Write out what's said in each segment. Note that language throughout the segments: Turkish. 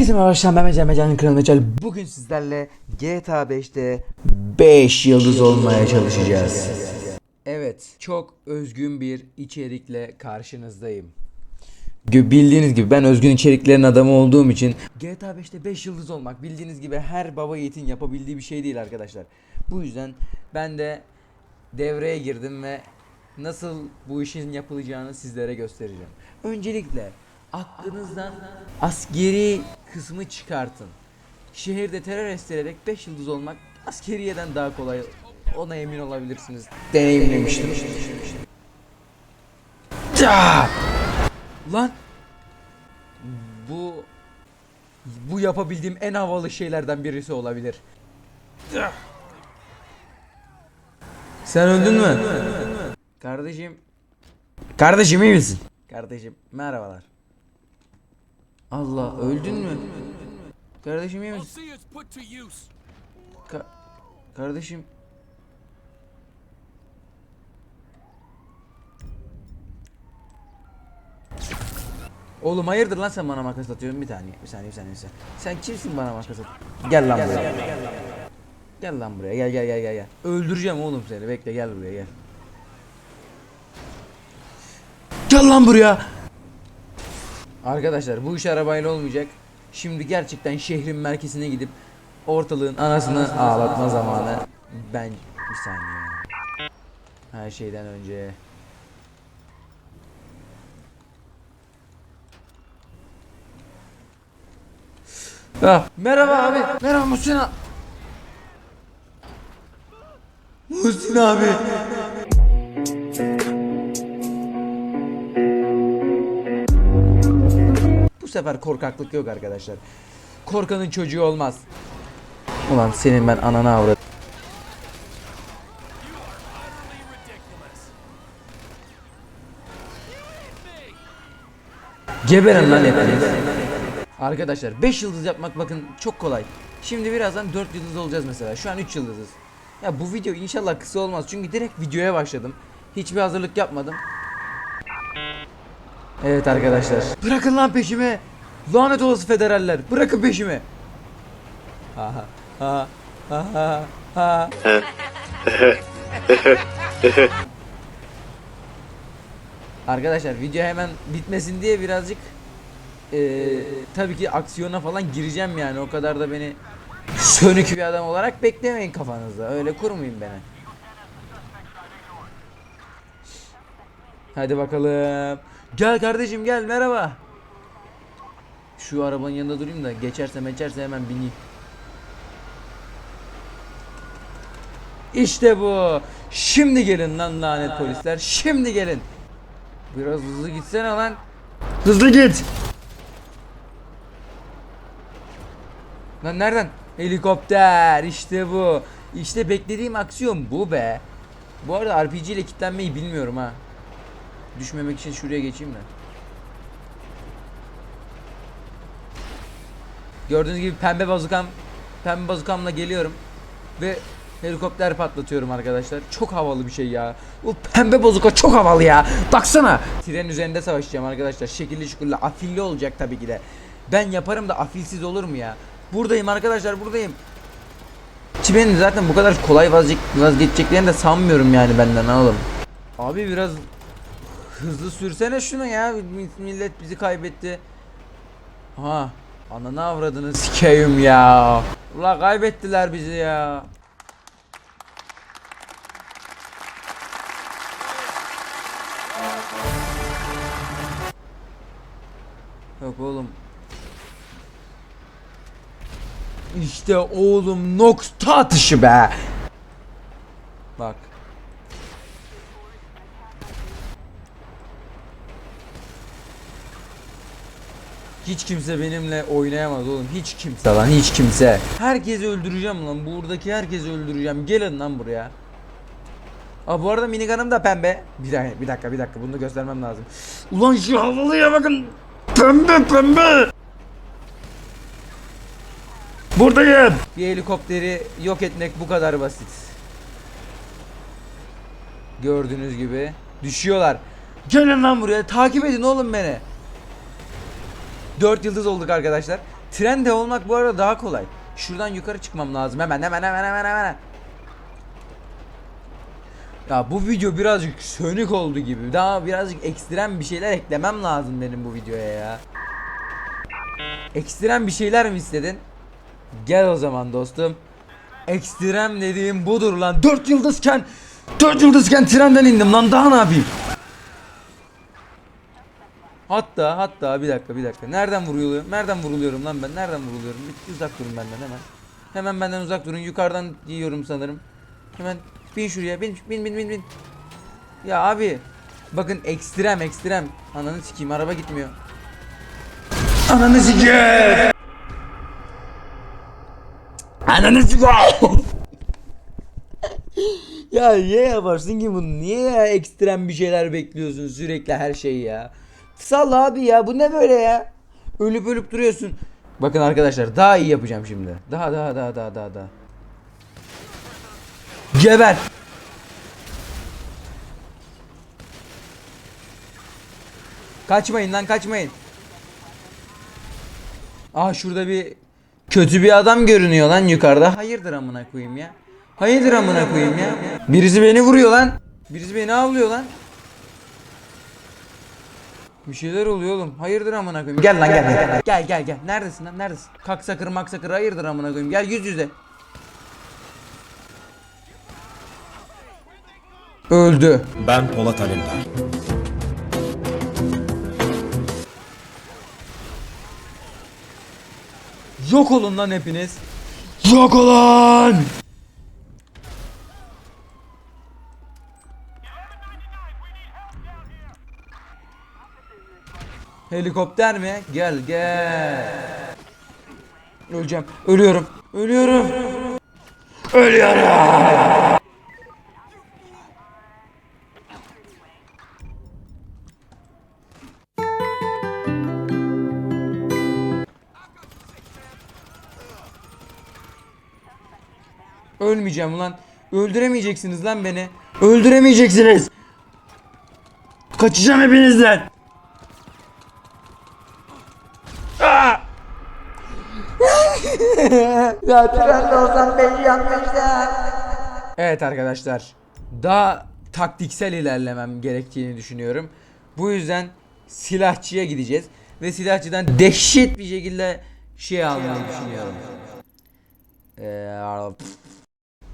Herkese merhaba arkadaşlar ben Mecel Mecel'in kanalı Mecel. Bugün sizlerle GTA 5'te 5 yıldız olmaya çalışacağız. Evet çok özgün bir içerikle karşınızdayım. Bildiğiniz gibi ben özgün içeriklerin adamı olduğum için GTA 5'te 5 yıldız olmak bildiğiniz gibi her baba yiğitin yapabildiği bir şey değil arkadaşlar. Bu yüzden ben de devreye girdim ve nasıl bu işin yapılacağını sizlere göstereceğim. Öncelikle aklınızdan askeri kısmı çıkartın. Şehirde terör estirerek 5 yıldız olmak askeriyeden daha kolay. Ona emin olabilirsiniz. Deneyimlemiştim. Lan bu bu yapabildiğim en havalı şeylerden birisi olabilir. Sen öldün mü? Kardeşim. Kardeşim iyi misin? Kardeşim merhabalar. Allah öldün mü? Kardeşim iyi misin? Ka- kardeşim. Oğlum hayırdır lan sen bana makas atıyorsun bir saniye bir saniye bir saniye bir saniye. Sen kimsin bana makas at? Gel lan buraya. Gel lan buraya gel gel gel gel gel. Öldüreceğim oğlum seni bekle gel buraya gel. Gel lan buraya. Arkadaşlar bu iş arabayla olmayacak. Şimdi gerçekten şehrin merkezine gidip ortalığın anasını ağlatma zamanı. Ben bir saniye. Her şeyden önce. Ah, merhaba abi. Merhaba Muhsin abi. Muhsin abi. Sefer korkaklık yok arkadaşlar. Korkanın çocuğu olmaz. Ulan senin ben anana avrat. Geberin lan hepiniz. Arkadaşlar 5 yıldız yapmak bakın çok kolay. Şimdi birazdan 4 yıldız olacağız mesela. Şu an 3 yıldızız. Ya bu video inşallah kısa olmaz. Çünkü direkt videoya başladım. Hiçbir hazırlık yapmadım. Evet arkadaşlar. Bırakın lan peşime. Lanet olası federaller. Bırakın peşimi. Ha ha ha ha ha. Arkadaşlar video hemen bitmesin diye birazcık eee tabii ki aksiyona falan gireceğim yani o kadar da beni sönük bir adam olarak beklemeyin kafanızda öyle kurmayın beni. Hadi bakalım. Gel kardeşim gel merhaba. Şu arabanın yanında durayım da geçerse geçerse hemen bineyim. İşte bu. Şimdi gelin lan lanet polisler. Şimdi gelin. Biraz hızlı gitsene lan. Hızlı git. Lan nereden? Helikopter. İşte bu. İşte beklediğim aksiyon bu be. Bu arada RPG ile kilitlenmeyi bilmiyorum ha. Düşmemek için şuraya geçeyim de. Gördüğünüz gibi pembe bazukam pembe bazukamla geliyorum ve helikopter patlatıyorum arkadaşlar. Çok havalı bir şey ya. Bu pembe bazuka çok havalı ya. Baksana. Trenin üzerinde savaşacağım arkadaşlar. Şekilli şükürlü afilli olacak tabii ki de. Ben yaparım da afilsiz olur mu ya? Buradayım arkadaşlar buradayım. Çimenin zaten bu kadar kolay vazgeç vazgeçeceklerini de sanmıyorum yani benden oğlum. Abi biraz hızlı sürsene şunu ya. Millet bizi kaybetti. Ha, ananı avradını sikeyim ya. Ula kaybettiler bizi ya. Yok oğlum. İşte oğlum nokta atışı be. Bak. Hiç kimse benimle oynayamaz oğlum. Hiç kimse lan hiç kimse. Herkesi öldüreceğim lan. Buradaki herkesi öldüreceğim. Gelin lan buraya. Aa bu arada minigunum da pembe. Bir dakika bir dakika bir dakika bunu da göstermem lazım. Ulan şu havalıya bakın. Pembe pembe. Buradayım. Bir helikopteri yok etmek bu kadar basit. Gördüğünüz gibi düşüyorlar. Gelin lan buraya takip edin oğlum beni. 4 yıldız olduk arkadaşlar. Trende olmak bu arada daha kolay. Şuradan yukarı çıkmam lazım. Hemen hemen hemen hemen hemen. Ya bu video birazcık sönük oldu gibi. Daha birazcık ekstrem bir şeyler eklemem lazım benim bu videoya ya. Ekstrem bir şeyler mi istedin? Gel o zaman dostum. Ekstrem dediğim budur lan. 4 yıldızken 4 yıldızken trenden indim lan daha ne yapayım? Hatta hatta bir dakika bir dakika. Nereden vuruluyorum? Nereden vuruluyorum lan ben? Nereden vuruluyorum? Bir uzak durun benden hemen. Hemen benden uzak durun. Yukarıdan yiyorum sanırım. Hemen bin şuraya. Bin bin bin bin bin. Ya abi bakın ekstrem ekstrem. Ananı sikeyim araba gitmiyor. Ananı sikeyim. Ananı sikeyim. ya niye yaparsın ki bunu? Niye ya ekstrem bir şeyler bekliyorsun sürekli her şeyi ya? Sal abi ya bu ne böyle ya? Ölüp ölüp duruyorsun. Bakın arkadaşlar daha iyi yapacağım şimdi. Daha daha daha daha daha daha. Geber. Kaçmayın lan kaçmayın. Aa şurada bir kötü bir adam görünüyor lan yukarıda. Hayırdır amına koyayım ya. Hayırdır amına koyayım ya. Birisi beni vuruyor lan. Birisi beni avlıyor lan. Bir şeyler oluyor oğlum. Hayırdır amına koyayım. Gel lan gel gel. Gel gel gel. Neredesin lan? Neredesin? Kak sakır mak sakır hayırdır amına koyayım. Gel yüz yüze. Öldü. Ben Polat Alemdar. Yok olun lan hepiniz. Yok olun. Helikopter mi? Gel gel. Öleceğim. Ölüyorum. Ölüyorum. Ölüyorum. Ölmeyeceğim lan. Öldüremeyeceksiniz lan beni. Öldüremeyeceksiniz. Kaçacağım hepinizden. Aa! Ya trende olsam beni yanmışlar. Evet arkadaşlar. Daha taktiksel ilerlemem gerektiğini düşünüyorum. Bu yüzden silahçıya gideceğiz. Ve silahçıdan dehşet bir şekilde şey almayı düşünüyorum. Ee,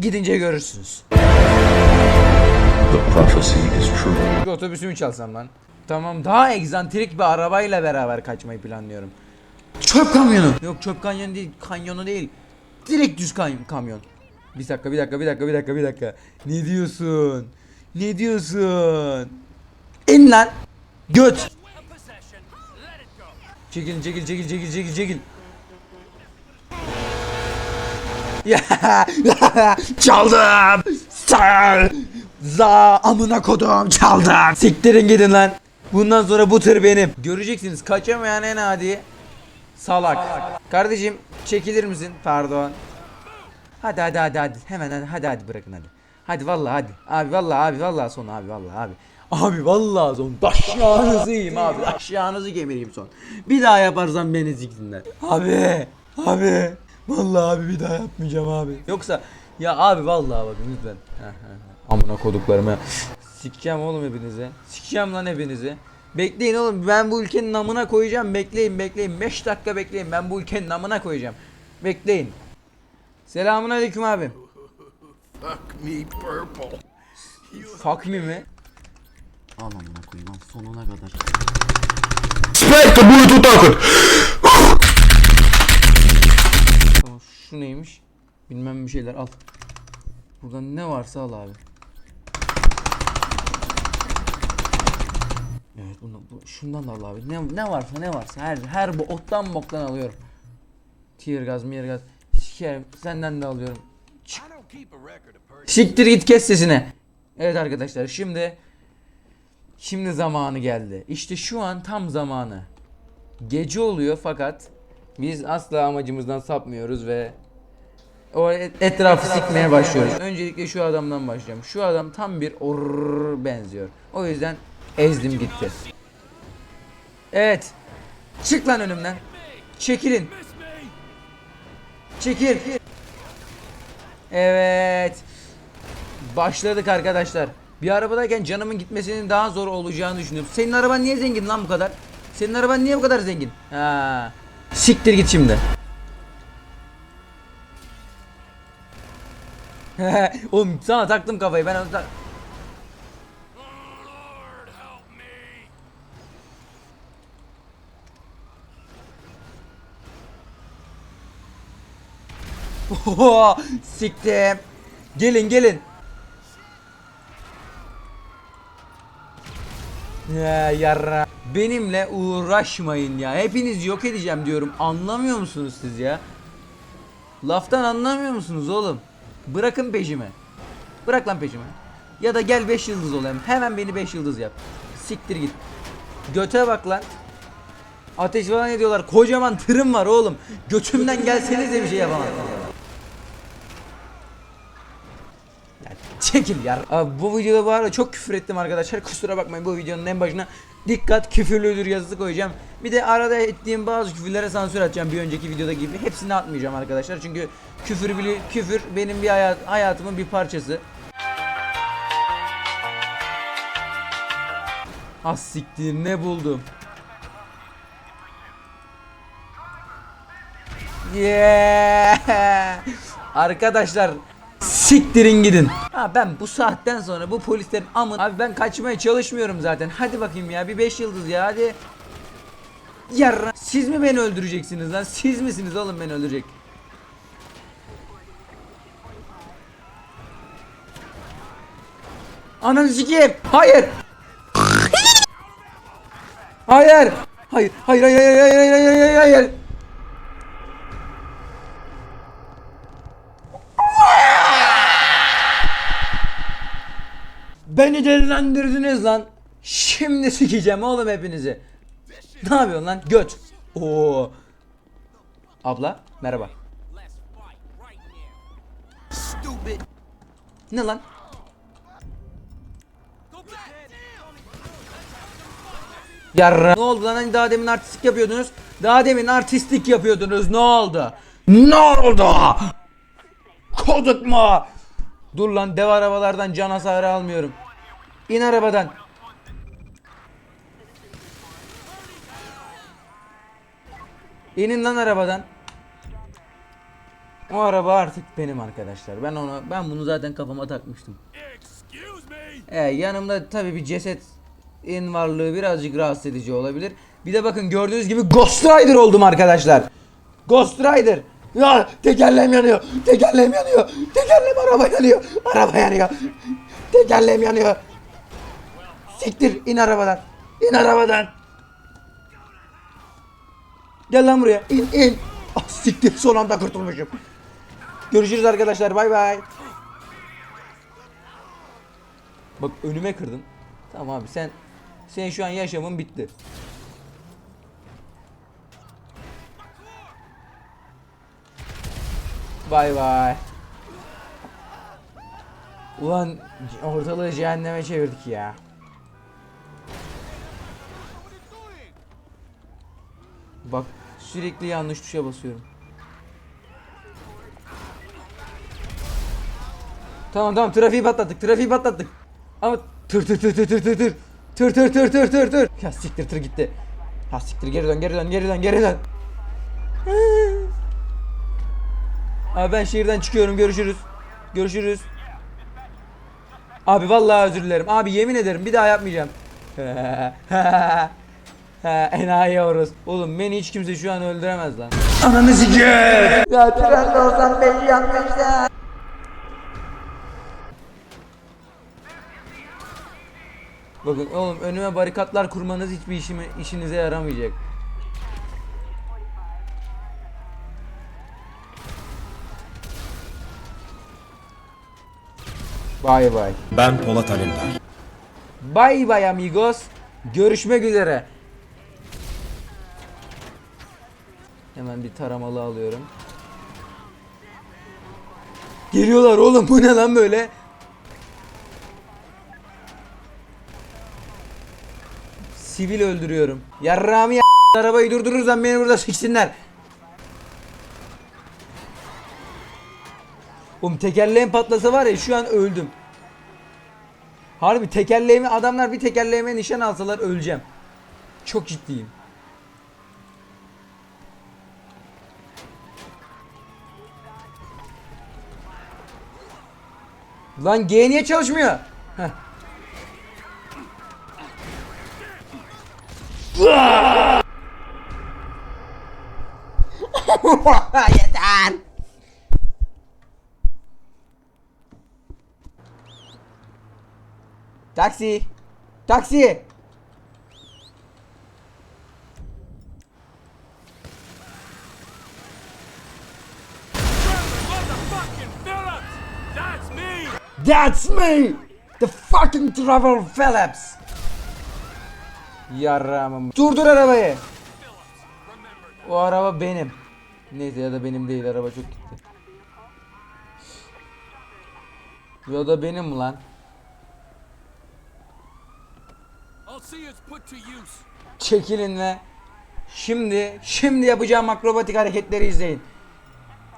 Gidince görürsünüz. The prophecy is true. Bir otobüsümü çalsam lan. Tamam daha egzantrik bir arabayla beraber kaçmayı planlıyorum. Çöp kamyonu. Yok çöp kanyonu değil, kanyonu değil. Direkt düz kay- kamyon. Bir dakika, bir dakika, bir dakika, bir dakika, bir dakika. Ne diyorsun? Ne diyorsun? İn lan. Göt. Çekil, çekil, çekil, çekil, çekil, çekil. Çaldım. Sağ. Za amına kodum çaldım. Siktirin gidin lan. Bundan sonra bu tır benim. Göreceksiniz kaçamayan en adi salak. Kardeşim çekilir misin? Pardon. Hadi hadi hadi hadi. Hemen hadi hadi hadi bırakın hadi. Hadi vallahi hadi. Abi vallahi abi vallahi son abi vallahi abi. Abi vallahi son. Daşyağınızı yiyeyim abi. Daşyağınızı kemireyim son. Bir daha yaparsam beni siksinler. Abi. Abi. Vallahi abi bir daha yapmayacağım abi. Yoksa ya abi vallahi bakın lütfen. Amına koduklarımı. Sikeceğim oğlum hepinizi. Sikeceğim lan hepinizi. Bekleyin oğlum ben bu ülkenin namına koyacağım. Bekleyin bekleyin. 5 dakika bekleyin. Ben bu ülkenin namına koyacağım. Bekleyin. Selamun aleyküm abim. Fuck me purple. Fuck me mi? Al amına koyayım al sonuna kadar. Спать-то будет вот так вот. Tamam, şu neymiş? Bilmem bir şeyler al. Burada ne varsa al abi. Evet bunu, bu, şundan da al abi. Ne, ne varsa ne varsa her her bu ottan boktan alıyorum. Tear gaz, miyer gaz. Sikerim senden de alıyorum. Çık. Siktir git kes sesini. Evet arkadaşlar şimdi şimdi zamanı geldi. İşte şu an tam zamanı. Gece oluyor fakat biz asla amacımızdan sapmıyoruz ve o et- etrafı sikmeye başlıyoruz. Öncelikle şu adamdan başlayacağım. Şu adam tam bir orr benziyor. O yüzden ezdim gitti. Evet. Çık lan önümden. Çekilin. Çekil. Evet. Başladık arkadaşlar. Bir arabadayken canımın gitmesinin daha zor olacağını düşünüyorum. Senin araban niye zengin lan bu kadar? Senin araban niye bu kadar zengin? Ha. Siktir git şimdi. Oğlum sana taktım kafayı ben onu tak- Oho, siktim. Gelin gelin. Ya yarra. Benimle uğraşmayın ya. Hepinizi yok edeceğim diyorum. Anlamıyor musunuz siz ya? Laftan anlamıyor musunuz oğlum? Bırakın peşimi. Bırak lan peşimi. Ya da gel 5 yıldız olayım. Hemen beni 5 yıldız yap. Siktir git. Göte bak lan. Ateş falan ediyorlar. Kocaman tırım var oğlum. Götümden gelseniz de bir şey yapamam. Ya çekil ya. Abi bu videoda bu arada çok küfür ettim arkadaşlar. Kusura bakmayın bu videonun en başına dikkat küfürlüdür yazısı koyacağım. Bir de arada ettiğim bazı küfürlere sansür atacağım bir önceki videoda gibi. Hepsini atmayacağım arkadaşlar. Çünkü küfür bili küfür benim bir hayat hayatımın bir parçası. Az siktir ne buldum. Yeah! Arkadaşlar siktirin gidin. Ha ben bu saatten sonra bu polislerin amın abi ben kaçmaya çalışmıyorum zaten. Hadi bakayım ya bir 5 yıldız ya hadi. Yarra siz mi beni öldüreceksiniz lan? Siz misiniz oğlum beni öldürecek? Ananı sikeyim. Hayır. Hayır. Hayır. Hayır hayır hayır hayır hayır hayır hayır hayır. Beni delilendirdiniz lan. Şimdi sikeceğim oğlum hepinizi. Ne yapıyorsun lan? Göt. Oo. Abla merhaba. Ne lan? Yarra. Ne oldu lan? Hani daha demin artistik yapıyordunuz. Daha demin artistik yapıyordunuz. Ne oldu? Ne oldu? Koduk mu? Dur lan dev arabalardan can hasarı almıyorum. İn arabadan. İnin lan arabadan. O araba artık benim arkadaşlar. Ben onu ben bunu zaten kafama takmıştım. Ee, yanımda tabii bir ceset in varlığı birazcık rahatsız edici olabilir. Bir de bakın gördüğünüz gibi Ghost Rider oldum arkadaşlar. Ghost Rider. Ya tekerlem yanıyor. Tekerlem yanıyor. Tekerlem araba yanıyor. Araba yanıyor. Tekerlem yanıyor. Siktir in arabadan. İn arabadan. Gel lan buraya. İn in. Ah siktir son anda kurtulmuşum. Görüşürüz arkadaşlar. Bay bay. Bak önüme kırdın. Tamam abi sen sen şu an yaşamın bitti. Bay bay. Ulan ortalığı cehenneme çevirdik ya. Bak sürekli yanlış tuşa basıyorum. Tamam tamam trafiği patlattık trafiği patlattık. Ama tır tır tır tır tır tır tır. Tır tır tır tır tır tır. Ya siktir tır gitti. Ha siktir geri dön geri dön geri dön geri dön. Abi ben şehirden çıkıyorum görüşürüz. Görüşürüz. Abi vallahi özür dilerim. Abi yemin ederim bir daha yapmayacağım. Enayi yavrusu. Oğlum beni hiç kimse şu an öldüremez lan. Ananı sikeyim. Ya trende olsam beni yanmışlar. Bakın oğlum önüme barikatlar kurmanız hiçbir işime, işinize yaramayacak. Bay bay. Ben Polat Alemdar. Bay bay amigos. Görüşmek üzere. Hemen bir taramalı alıyorum. Geliyorlar oğlum bu ne lan böyle? Sivil öldürüyorum. Yarrağımı ya arabayı durdurursam beni burada siksinler. Oğlum tekerleğim patlasa var ya şu an öldüm. Harbi tekerleğimi adamlar bir tekerleğime nişan alsalar öleceğim. Çok ciddiyim. Lan G niye çalışmıyor? Heh. Yeter. Taksi. Taksi. That's me! The fucking Travel Phillips. Yaramım. Durdur arabayı. O araba benim. Neyse ya da benim değil araba çok gitti. Ya da benim lan. Çekilin ve şimdi şimdi yapacağım akrobatik hareketleri izleyin.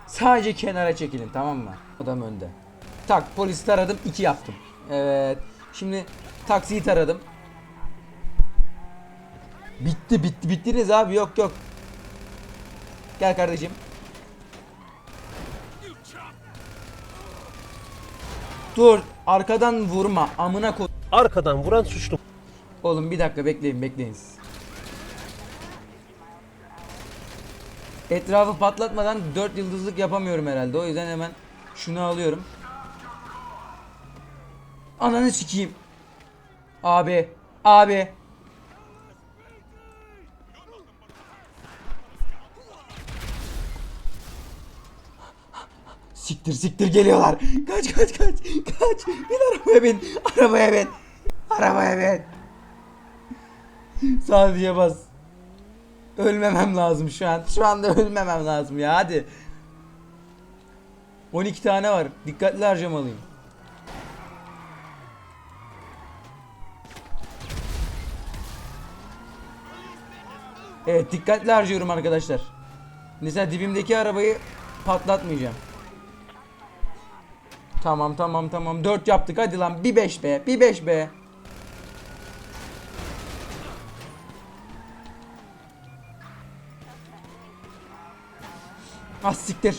Sadece kenara çekilin tamam mı? Adam önde. Tak polisi taradım iki yaptım. Evet. Şimdi taksiyi taradım. Bitti bitti bittiniz abi yok yok. Gel kardeşim. Dur arkadan vurma amına ko... Arkadan vuran suçlu. Oğlum bir dakika bekleyin bekleyin. Etrafı patlatmadan 4 yıldızlık yapamıyorum herhalde. O yüzden hemen şunu alıyorum. Ananı sikeyim. Abi. Abi. Siktir siktir geliyorlar. Kaç kaç kaç. Kaç. Bin arabaya bin. Arabaya bin. Arabaya bin. Sadece bas. Ölmemem lazım şu an. Şu anda ölmemem lazım ya hadi. 12 tane var. Dikkatli harcamalıyım. Evet dikkatli harcıyorum arkadaşlar. Mesela dibimdeki arabayı patlatmayacağım. Tamam tamam tamam 4 yaptık hadi lan bir 5 be bir 5 be. Ah siktir.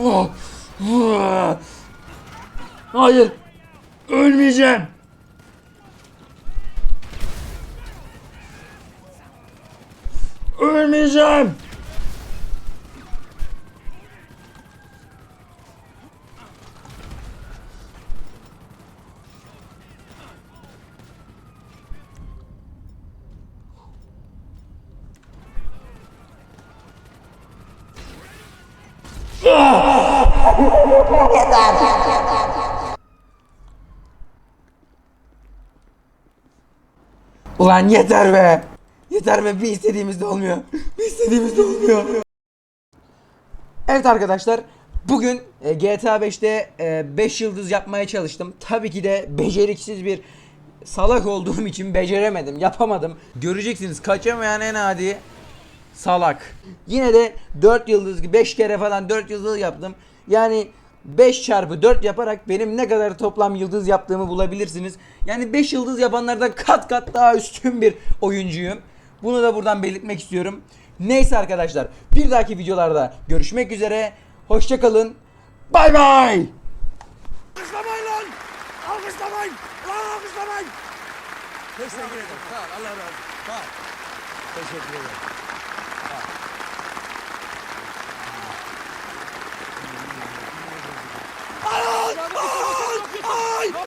Oh. Hayır. Ölmeyeceğim. Ölmeyeceğim. Ulan yeter be. Yeter be bir istediğimizde olmuyor. Bir istediğimizde olmuyor. Evet arkadaşlar bugün GTA 5'te 5 yıldız yapmaya çalıştım. Tabii ki de beceriksiz bir salak olduğum için beceremedim, yapamadım. Göreceksiniz kaçamayan en adi salak. Yine de 4 yıldız 5 kere falan 4 yıldız yaptım. Yani 5 çarpı 4 yaparak benim ne kadar toplam yıldız yaptığımı bulabilirsiniz. Yani 5 yıldız yapanlardan kat kat daha üstün bir oyuncuyum. Bunu da buradan belirtmek istiyorum. Neyse arkadaşlar bir dahaki videolarda görüşmek üzere. Hoşçakalın. Bay bay. Alkışlamayın lan! Alkışlamayın! Lan alkışlamayın! Teşekkür ederim. Sağ ol. Allah razı olsun. Sağ ol. Teşekkür ederim.